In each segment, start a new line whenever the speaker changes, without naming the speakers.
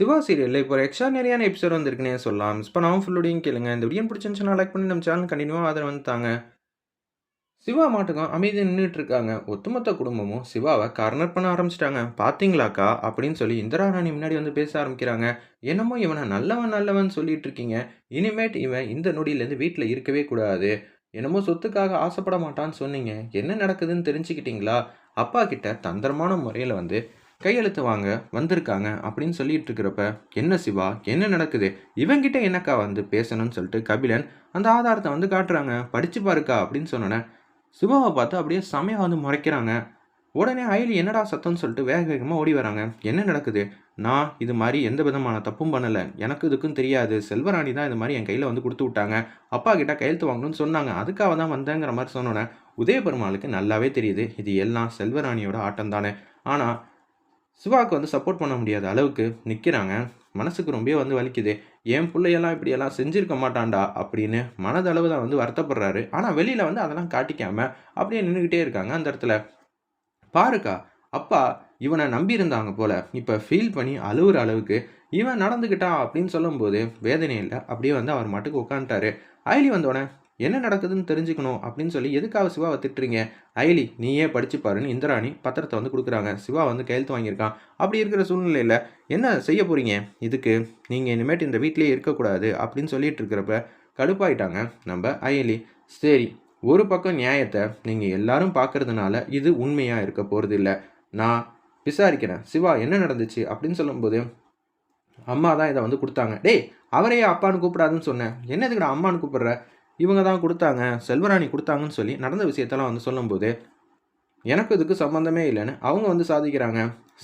சிவா சீரியலில் இப்போ ஒரு எக்ஸ்ட்ரானரியான எபிசோட் வந்துருக்குனே சொல்லலாம். மிஸ் பண்ணாமல் ஃபுல்லோடையும் கேளுங்க. இந்த வீடியோ பிடிச்சிருந்துச்சுன்னா லைக் பண்ணி நம்ம சேனல் கண்டினியூவாக ஆதரவு வந்துட்டாங்க சிவா மாட்டுக்கும் அமைதி நின்றுட்டு இருக்காங்க. ஒட்டுமொத்த குடும்பமும் சிவாவை கார்னர் பண்ண ஆரம்பிச்சிட்டாங்க. பார்த்தீங்களாக்கா அப்படின்னு சொல்லி இந்திரா ராணி முன்னாடி வந்து பேச ஆரம்பிக்கிறாங்க. என்னமோ இவனை நல்லவன் நல்லவன் சொல்லிட்டு இருக்கீங்க. இனிமேட் இவன் இந்த நொடியிலேருந்து வீட்டில் இருக்கவே கூடாது. என்னமோ சொத்துக்காக ஆசைப்பட மாட்டான்னு சொன்னீங்க. என்ன நடக்குதுன்னு தெரிஞ்சுக்கிட்டீங்களா? அப்பா கிட்ட தந்திரமான முறையில் வந்து கையெழுத்து வாங்க வந்திருக்காங்க அப்படின்னு சொல்லிட்டு இருக்கிறப்ப என்ன சிவா என்ன நடக்குது? இவங்கிட்ட என்னக்கா வந்து பேசணும்னு சொல்லிட்டு கபிலன் அந்த ஆதாரத்தை வந்து காட்டுறாங்க. படிச்சு பாருக்கா அப்படின்னு சொன்னோன்னே சிவாவை பார்த்து அப்படியே செமையாக வந்து முறைக்கிறாங்க. உடனே அயலி என்னடா சத்தம்னு சொல்லிட்டு வேக வேகமாக ஓடி வராங்க. என்ன நடக்குது? நான் இது மாதிரி எந்த விதமான தப்பும் பண்ணலை. எனக்கு இதுக்கும் தெரியாது. செல்வராணி தான் இது மாதிரி என் கையில் வந்து கொடுத்து விட்டாங்க. அப்பா கிட்ட கையெழுத்து வாங்கணும்னு சொன்னாங்க. அதுக்காக தான் வந்தேங்கிற மாதிரி சொன்னோன்னே உதயபெருமாளுக்கு நல்லாவே தெரியுது. இது எல்லாம் செல்வராணியோட ஆட்டம் தானே ஆனால் சிவாவுக்கு வந்து சப்போர்ட் பண்ண முடியாத அளவுக்கு நிற்கிறாங்க மனசுக்கு ரொம்ப வந்து வலிக்குது. என் பிள்ளையெல்லாம் இப்படியெல்லாம் செஞ்சிருக்க மாட்டான்டா அப்படின்னு மனதளவு தான் வந்து வருத்தப்படுறாரு. ஆனால் வெளியில் வந்து அதெல்லாம் காட்டிக்காம அப்படியே நின்றுக்கிட்டே இருக்காங்க அந்த இடத்துல. பாருக்கா அப்பா இவனை நம்பியிருந்தாங்க போல. இப்போ ஃபீல் பண்ணி அழுவுற அளவுக்கு இவன் நடந்துக்கிட்டா அப்படின்னு சொல்லும்போது வேதனையில் அப்படியே வந்து அவர் மட்டுக்கு உட்காந்துட்டாரு ஐலி வந்தோடனே என்ன நடக்குதுன்னு தெரிஞ்சுக்கணும் அப்படின்னு சொல்லி எதுக்காக சிவாவை திட்டுறீங்க? ஐலி நீயே படிச்சு பாருன்னு இந்திராணி பத்திரத்தை வந்து கொடுக்குறாங்க. சிவா வந்து கையெழுத்து வாங்கியிருக்கான். அப்படி இருக்கிற சூழ்நிலையில் என்ன செய்ய போகிறீங்க இதுக்கு நீங்கள் இனிமேட்டு இந்த வீட்டிலேயே இருக்கக்கூடாது அப்படின்னு சொல்லிட்டு இருக்கிறப்ப கடுப்பாயிட்டாங்க நம்ம அயலி சரி ஒரு பக்கம் நியாயத்தை நீங்கள் எல்லாரும் பார்க்கறதுனால இது உண்மையாக இருக்க போகிறது இல்லை நான் விசாரிக்கிறேன். சிவா என்ன நடந்துச்சு? அப்படின்னு சொல்லும்போது அம்மா தான் இதை வந்து கொடுத்தாங்க. டேய் அவரையே அப்பான்னு கூப்பிடாதுன்னு சொன்னேன். என்னதுக்குடா அம்மான்னு கூப்பிடுற? இவங்க தான் கொடுத்தாங்க செல்வராணி கொடுத்தாங்கன்னு சொல்லி நடந்த விஷயத்தெல்லாம் வந்து சொல்லும்போது எனக்கு இதுக்கு சம்மந்தமே இல்லைன்னு அவங்க வந்து சாதிக்கிறாங்க.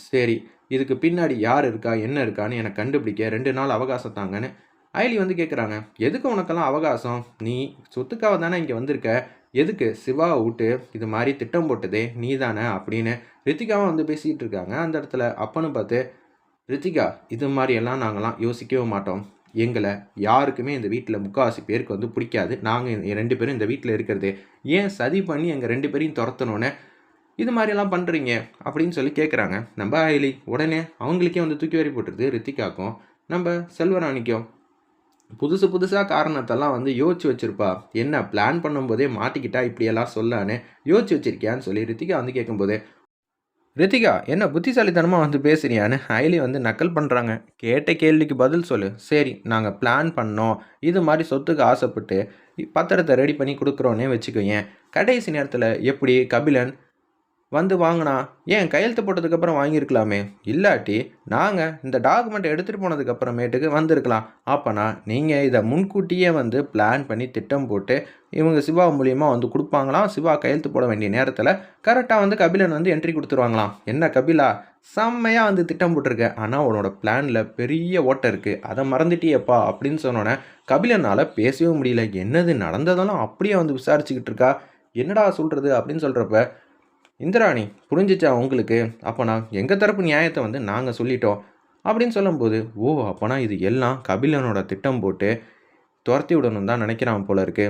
சரி இதுக்கு பின்னாடி யார் இருக்கா என்ன இருக்கான்னு எனக்கு கண்டுபிடிக்க ரெண்டு நாள் அவகாசம் தாங்கன்னு அயலி வந்து கேட்குறாங்க எதுக்கு உனக்கெல்லாம் அவகாசம்? நீ சொத்துக்காக தானே இங்கே வந்திருக்க? எதுக்கு சிவாவை விட்டு இது மாதிரி திட்டம் போட்டதே நீ தானே? அப்படின்னு ரித்திகாவும் வந்து பேசிகிட்டு இருக்காங்க. அந்த இடத்துல அப்பன்னு பார்த்து ரித்திகா இது மாதிரியெல்லாம் நாங்களாம் யோசிக்கவே மாட்டோம். எங்களை யாருக்குமே இந்த வீட்டில் முக்கால்வாசி பேருக்கு வந்து பிடிக்காது. நாங்கள் ரெண்டு பேரும் இந்த வீட்டில் இருக்கிறது. ஏன் சதி பண்ணி எங்கள் ரெண்டு பேரையும் துரத்தணுன்னு இது மாதிரிலாம் பண்ணுறீங்க அப்படின்னு சொல்லி கேட்குறாங்க நம்ம ஆயிலி உடனே அவங்களுக்கே வந்து தூக்கி வரி போட்டுருது ரித்திகாக்கும். நம்ம செல்வராணிக்கும். புதுசு புதுசாக காரணத்தெல்லாம் வந்து யோசிச்சு வச்சுருப்பா. என்ன பிளான் பண்ணும்போதே மாட்டிக்கிட்டா இப்படியெல்லாம் சொல்லான்னு யோசிச்சு வச்சுருக்கியான்னு சொல்லி ரித்திகா வந்து கேட்கும்போது ரித்திகா என்ன புத்திசாலித்தனமாக வந்து பேசுறியான்னு ஹைலி வந்து நக்கல் பண்ணுறாங்க கேட்ட கேள்விக்கு பதில் சொல்லு. சரி நாங்கள் பிளான் பண்ணோம். இது மாதிரி சொத்துக்கு ஆசைப்பட்டு பத்திரத்தை ரெடி பண்ணி கொடுக்குறோன்னே வச்சுக்கோயேன். கடைசி நேரத்தில் எப்படி கபிலன் வந்து வாங்கினா ஏன் கையெழுத்து போட்டதுக்கப்புறம் வாங்கியிருக்கலாமே? இல்லாட்டி நாங்கள் இந்த டாக்குமெண்ட் எடுத்துகிட்டு போனதுக்கப்புறமேட்டுக்கு வந்திருக்கலாம். அப்போனா நீங்கள் இதை முன்கூட்டியே வந்து பிளான் பண்ணி திட்டம் போட்டு இவங்க சிவா மூலியமாக வந்து கொடுப்பாங்களாம். சிவா கையெழுத்து போட வேண்டிய நேரத்தில் கரெக்டாக வந்து கபிலன் வந்து என்ட்ரி கொடுத்துருவாங்களாம். என்ன கபிலா? செம்மையாக வந்து திட்டம் போட்டிருக்க. ஆனால் உன்னோட பிளானில் பெரிய ஓட்டை இருக்குது அதை மறந்துட்டியப்பா அப்படின்னு சொன்னோன்னே கபிலனால் பேசவே முடியல. என்னது நடந்ததெல்லாம் அப்படியே வந்து விசாரிச்சுக்கிட்டு இருக்கா? என்னடா சொல்கிறது அப்படின்னு சொல்கிறப்ப இந்திராணி புரிஞ்சிச்சா உங்களுக்கு? அப்போனா எங்கள் தரப்பு நியாயத்தை வந்து நாங்கள் சொல்லிட்டோம். அப்படின்னு சொல்லும்போது ஓ அப்போனா இது எல்லாம் கபிலனோட திட்டம் போட்டு துரத்தி விடணும் தான் நினைக்கிறான் போல இருக்கு.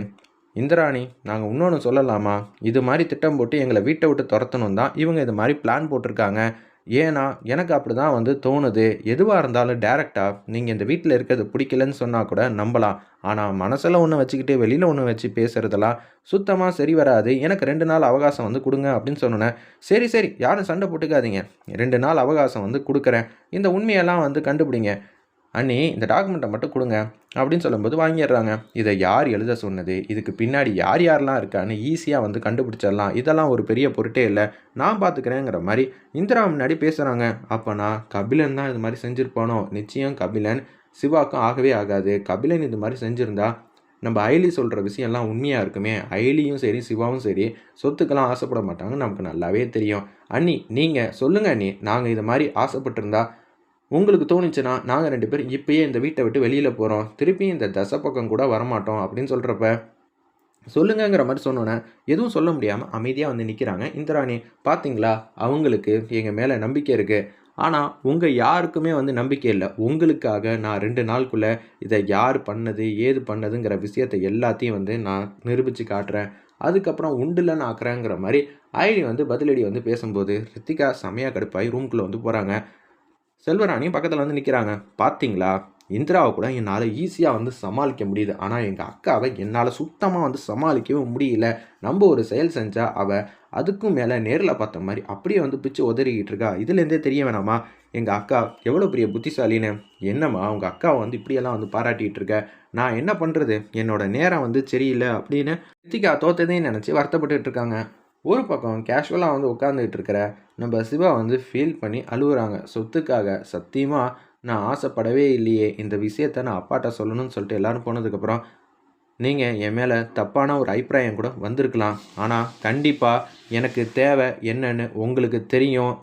இந்திராணி நாங்கள் இன்னொன்று சொல்லலாமா? இது மாதிரி திட்டம் போட்டு எங்களை வீட்டை விட்டு துரத்தணும் தான் இவங்க இது மாதிரி பிளான் போட்டிருக்காங்க. ஏன்னா எனக்கு அப்படி தான் வந்து தோணுது. எதுவாக இருந்தாலும் டேரெக்டாக நீங்கள் இந்த வீட்டில் இருக்கிறது பிடிக்கலன்னு சொன்னால் கூட நம்பலாம். ஆனால் மனசில் ஒன்று வச்சுக்கிட்டு வெளியில் ஒன்று வச்சு பேசுகிறதெல்லாம் சுத்தமாக சரி வராது. எனக்கு ரெண்டு நாள் அவகாசம் வந்து கொடுங்க அப்படின்னு சொன்னேன் சரி சரி யாரும் சண்டை போட்டுக்காதீங்க. ரெண்டு நாள் அவகாசம் வந்து கொடுக்குறேன். இந்த உண்மையெல்லாம் வந்து கண்டுபிடிங்க. அண்ணி இந்த டாக்குமெண்ட்டை மட்டும் கொடுங்க அப்படின்னு சொல்லும்போது வாங்கிடுறாங்க. இதை யார் எழுத சொன்னது? இதுக்கு பின்னாடி யார் யாரெல்லாம் இருக்கான்னு ஈஸியாக வந்து கண்டுபிடிச்சிடலாம். இதெல்லாம் ஒரு பெரிய பொருட்டே இல்லை. நான் பார்த்துக்கிறேங்கிற மாதிரி இந்திரா முன்னாடி பேசுகிறாங்க அப்போ நான் கபிலன் தான் இது மாதிரி செஞ்சுருப்பானோ? நிச்சயம் கபிலன் சிவாக்கும் ஆகவே ஆகாது. கபிலன் இது மாதிரி செஞ்சுருந்தா நம்ம ஐலி சொல்கிற விஷயம்லாம் உண்மையாக இருக்குமே? ஐலியும் சரி சிவாவும் சரி சொத்துக்கெல்லாம் ஆசைப்பட மாட்டாங்க நமக்கு நல்லாவே தெரியும். அண்ணி நீங்கள் சொல்லுங்கள் அண்ணி. நாங்கள் இது மாதிரி ஆசைப்பட்டிருந்தா உங்களுக்கு தோணுச்சுன்னா நாங்கள் ரெண்டு பேரும் இப்பயே இந்த வீட்டை விட்டு வெளியில் போகிறோம் திருப்பி இந்த தசை பக்கம் கூட வரமாட்டோம் அப்படின்னு சொல்கிறப்ப சொல்லுங்கங்கிற மாதிரி சொன்னோன்னே எதுவும் சொல்ல முடியாமல் அமைதியாக வந்து நிற்கிறாங்க இந்திராணி பார்த்தீங்களா அவங்களுக்கு எங்கள் மேலே நம்பிக்கை இருக்குது ஆனால் உங்கள் யாருக்குமே வந்து நம்பிக்கை இல்லை. உங்களுக்காக நான் ரெண்டு நாளுக்குள்ளே இதை யார் பண்ணது ஏது பண்ணதுங்கிற விஷயத்தை எல்லாத்தையும் வந்து நான் நிரூபித்து காட்டுறேன். அதுக்கப்புறம் உண்டுலன்னு ஆக்குறேங்கிற மாதிரி ஐடி வந்து பதிலடி வந்து பேசும்போது ரித்திகா செமையாக கடுப்பாகி ரூம்குள்ளே வந்து போகிறாங்க செல்வராணியும் பக்கத்தில் வந்து நிற்கிறாங்க பார்த்தீங்களா இந்திராவை கூட என்னால் ஈஸியாக வந்து சமாளிக்க முடியுது. ஆனால் எங்கள் அக்காவை என்னால் சுத்தமாக வந்து சமாளிக்கவே முடியல. நம்ம ஒரு செயல் செஞ்சால் அவள் அதுக்கும் மேலே நேரில் பார்த்த மாதிரி அப்படியே வந்து பிச்சு உதறிக்கிட்டு இருக்கா. இதுலேருந்தே தெரிய வேணாமா? எங்கள் அக்கா எவ்வளோ பெரிய புத்திசாலின்னு? என்னம்மா உங்கள் அக்காவை வந்து இப்படியெல்லாம் வந்து பாராட்டிகிட்டு இருக்க? நான் என்ன பண்ணுறது என்னோடய நேரம் வந்து சரியில்லை அப்படின்னு ரித்திகா தோத்ததையும் நினச்சி வருத்தப்பட்டுட்டு இருக்காங்க. ஒரு பக்கம் கேஷுவலாக வந்து உட்காந்துக்கிட்டு இருக்கிற நம்ம சிவா வந்து ஃபீல் பண்ணி அழுகுறாங்க சொத்துக்காக சத்தியமாக நான் ஆசைப்படவே இல்லையே இந்த விஷயத்த நான் அப்பாட்ட சொல்லணும்னு சொல்லிட்டு எல்லாரும் போனதுக்கப்புறம் நீங்கள் என் மேலே தப்பான ஒரு அபிப்பிராயம் கூட வந்திருக்கலாம். ஆனால் கண்டிப்பாக எனக்கு தேவை என்னன்னு உங்களுக்கு தெரியும்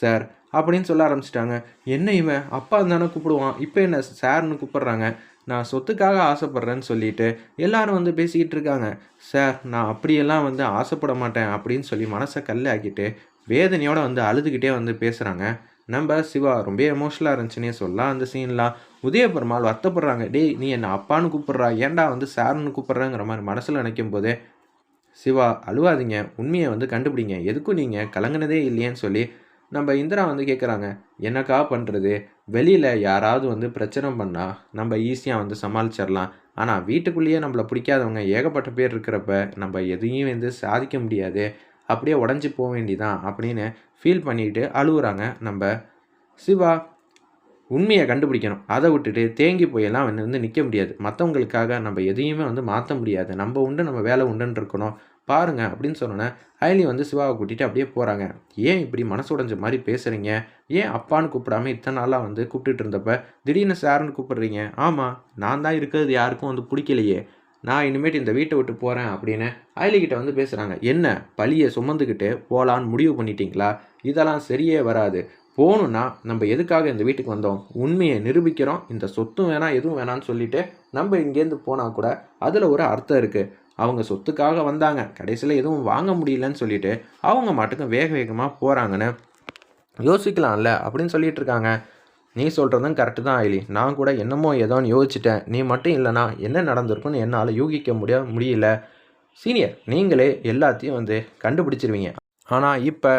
சார் அப்படின்னு சொல்ல ஆரம்பிச்சிட்டாங்க. என்ன இவன்? அப்பா தானே கூப்பிடுவான். இப்போ என்ன சார்னு கூப்பிட்றாங்க. நான் சொத்துக்காக ஆசைப்பட்றேன்னு சொல்லிட்டு எல்லாரும் வந்து பேசிக்கிட்டு இருக்காங்க. சார் நான் அப்படியெல்லாம் வந்து ஆசைப்பட மாட்டேன் அப்படின்னு சொல்லி மனசை கல்லாக்கிட்டு வேதனையோடு வந்து அழுதுகிட்டே வந்து பேசுகிறாங்க நம்ம சிவா ரொம்ப எமோஷனலாக இருந்துச்சுன்னே சொல்லலாம் அந்த சீன்லாம் உதயபெருமாள் வருத்தப்படுறாங்க. டேய் நீ என்ன அப்பான்னு கூப்பிட்றா? ஏன்டா வந்து சார்னு கூப்பிட்றேங்கிற மாதிரி மனசில் நினைக்கும் போதே சிவா அழுவாதீங்க. உண்மையை வந்து கண்டுபிடிங்க. எதுக்கும் நீங்கள் கலங்கினதே இல்லையேன்னு சொல்லி நம்ம இந்திரா வந்து கேட்குறாங்க என்னக்கா பண்ணுறது வெளியில் யாராவது வந்து பிரச்சனை பண்ணால் நம்ம ஈஸியாக வந்து சமாளிச்சிடலாம் ஆனால் வீட்டுக்குள்ளேயே நம்மளை பிடிக்காதவங்க ஏகப்பட்ட பேர் இருக்கிறப்ப நம்ம எதையும் வந்து சாதிக்க முடியாது. அப்படியே உடஞ்சி போக வேண்டிதான் அப்படின்னு ஃபீல் பண்ணிட்டு அழுகுறாங்க நம்ம சிவா. உண்மையை கண்டுபிடிக்கணும். அதை விட்டுட்டு தேங்கி போயெல்லாம் வந்து நிற்க முடியாது. மற்றவங்களுக்காக நம்ம எதையுமே வந்து மாற்ற முடியாது. நம்ம உண்டு நம்ம வேலை உண்டுன்னு இருக்கணும். பாருங்க அப்படின்னு சொன்னோன்னே அயலி வந்து சிவாவை கூட்டிகிட்டு அப்படியே போகிறாங்க ஏன் இப்படி மனசு உடஞ்ச மாதிரி பேசுகிறீங்க ஏன் அப்பான்னு கூப்பிடாம இத்தனை நாளாக வந்து கூப்பிட்டுட்டு இருந்தப்ப திடீர்னு சாருன்னு கூப்பிடுறீங்க? ஆமாம் நான் தான் இருக்கிறது யாருக்கும் வந்து பிடிக்கலையே. நான் இனிமேட்டு இந்த வீட்டை விட்டு போகிறேன் அப்படின்னு அயலிக்கிட்ட வந்து பேசுகிறாங்க என்ன பழியை சுமந்துக்கிட்டு போகலான்னு முடிவு பண்ணிட்டீங்களா? இதெல்லாம் சரியே வராது. போகணுன்னா நம்ம எதுக்காக இந்த வீட்டுக்கு வந்தோம்? உண்மையை நிரூபிக்கிறோம். இந்த சொத்தும் வேணாம் எதுவும் வேணான்னு சொல்லிட்டு நம்ம இங்கேருந்து போனால் கூட அதில் ஒரு அர்த்தம் இருக்குது அவங்க சொத்துக்காக வந்தாங்க. கடைசியில் எதுவும் வாங்க முடியலன்னு சொல்லிட்டு அவங்க மாட்டுக்கும் வேக வேகமாக போகிறாங்கன்னு யோசிக்கலாம்ல அப்படின்னு சொல்லிட்டு இருக்காங்க. நீ சொல்கிறதும் கரெக்டு தான் ஐலி. நான் கூட என்னமோ ஏதோன்னு யோசிச்சிட்டேன். நீ மட்டும் இல்லைனா என்ன நடந்திருக்குன்னு என்னால் யூகிக்க முடிய முடியல. சீனியர் நீங்களே எல்லாத்தையும் வந்து கண்டுபிடிச்சிருவீங்க. ஆனால் இப்போ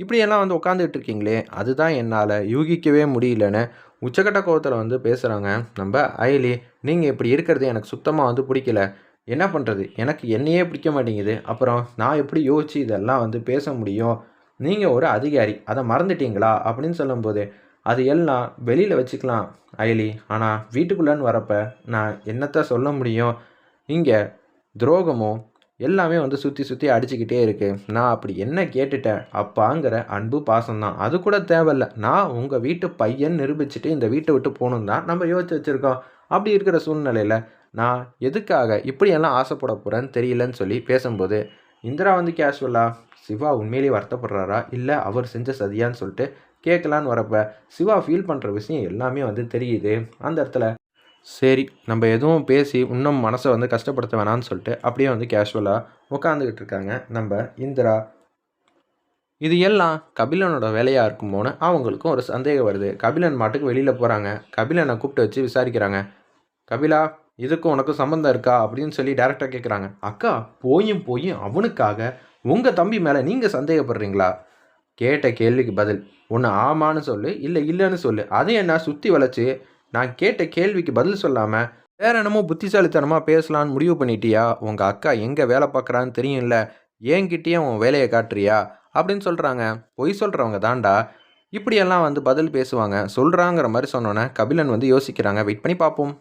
இப்படியெல்லாம் வந்து உட்காந்துக்கிட்டு இருக்கீங்களே அதுதான் என்னால் யூகிக்கவே முடியலன்னு உச்சக்கட்ட கோவத்தில் வந்து பேசுகிறாங்க நம்ம ஐலி நீங்கள் இப்படி இருக்கிறது எனக்கு சுத்தமாக வந்து பிடிக்கல. என்ன பண்ணுறது எனக்கு என்னையே பிடிக்க மாட்டேங்குது. அப்புறம் நான் எப்படி யோசித்து இதெல்லாம் வந்து பேச முடியும்? நீங்கள் ஒரு அதிகாரி. அதை மறந்துட்டீங்களா? அப்படின்னு சொல்லும்போது அது எல்லாம் வெளியில் வச்சுக்கலாம் அயலி ஆனால் வீட்டுக்குள்ளேன்னு வரப்போ நான் என்னத்தை சொல்ல முடியும்? இங்கே துரோகமும் எல்லாமே வந்து சுற்றி சுற்றி அடிச்சுக்கிட்டே இருக்குது நான் அப்படி என்ன கேட்டுட்டேன்? அப்பாங்கிற அன்பு பாசம்தான். அது கூட தேவையில்ல. நான் உங்கள் வீட்டு பையன் நிரூபிச்சுட்டு இந்த வீட்டை விட்டு போகணும் தான் நம்ம யோசிச்சு வச்சுருக்கோம். அப்படி இருக்கிற சூழ்நிலையில் நான் எதுக்காக இப்படியெல்லாம் ஆசைப்பட போகிறேன்னு தெரியலன்னு சொல்லி பேசும்போது இந்திரா வந்து கேஷுவலாக சிவா உண்மையிலேயே வருத்தப்படுறாரா? இல்லை அவர் செஞ்ச சதியான்னு சொல்லிட்டு கேட்கலான்னு வரப்ப சிவா ஃபீல் பண்ணுற விஷயம் எல்லாமே வந்து தெரியுது. அந்த இடத்துல சரி நம்ம எதுவும் பேசி இன்னும் மனசை வந்து கஷ்டப்படுத்த வேணாம்னு சொல்லிட்டு அப்படியே வந்து கேஷுவலாக உட்காந்துக்கிட்டு இருக்காங்க. நம்ம இந்திரா இது எல்லாம் கபிலனோட வேலையாக இருக்குமோன்னு அவங்களுக்கும் ஒரு சந்தேகம் வருது. கபிலன் மாட்டுக்கு வெளியில் போகிறாங்க கபிலனை கூப்பிட்டு வச்சு விசாரிக்கிறாங்க. கபிலா இதுக்கும் உனக்கும் சம்மந்தம் இருக்கா? அப்படின்னு சொல்லி டேரெக்டாக கேட்குறாங்க அக்கா போயும் போயும் அவனுக்காக உங்கள் தம்பி மேலே நீங்கள் சந்தேகப்படுறீங்களா? கேட்ட கேள்விக்கு பதில் ஒன்று ஆமான்னு சொல்லு இல்லை இல்லைன்னு சொல்லு. அதை என்ன சுற்றி வளைச்சி நான் கேட்ட கேள்விக்கு பதில் சொல்லாமல் வேற என்னமோ புத்திசாலித்தனமாக பேசலான்னு முடிவு பண்ணிட்டியா? உங்கள் அக்கா எங்கே வேலை பார்க்குறான்னு தெரியும்ல. ஏங்கிட்டேயே உன் வேலையை காட்டுறியா? அப்படின்னு சொல்கிறாங்க பொய் சொல்கிறவங்க தாண்டா இப்படியெல்லாம் வந்து பதில் பேசுவாங்க. சொல்கிறாங்கிற மாதிரி சொன்னோன்னே கபிலன் வந்து யோசிக்கிறாங்க. வெயிட் பண்ணி பார்ப்போம்.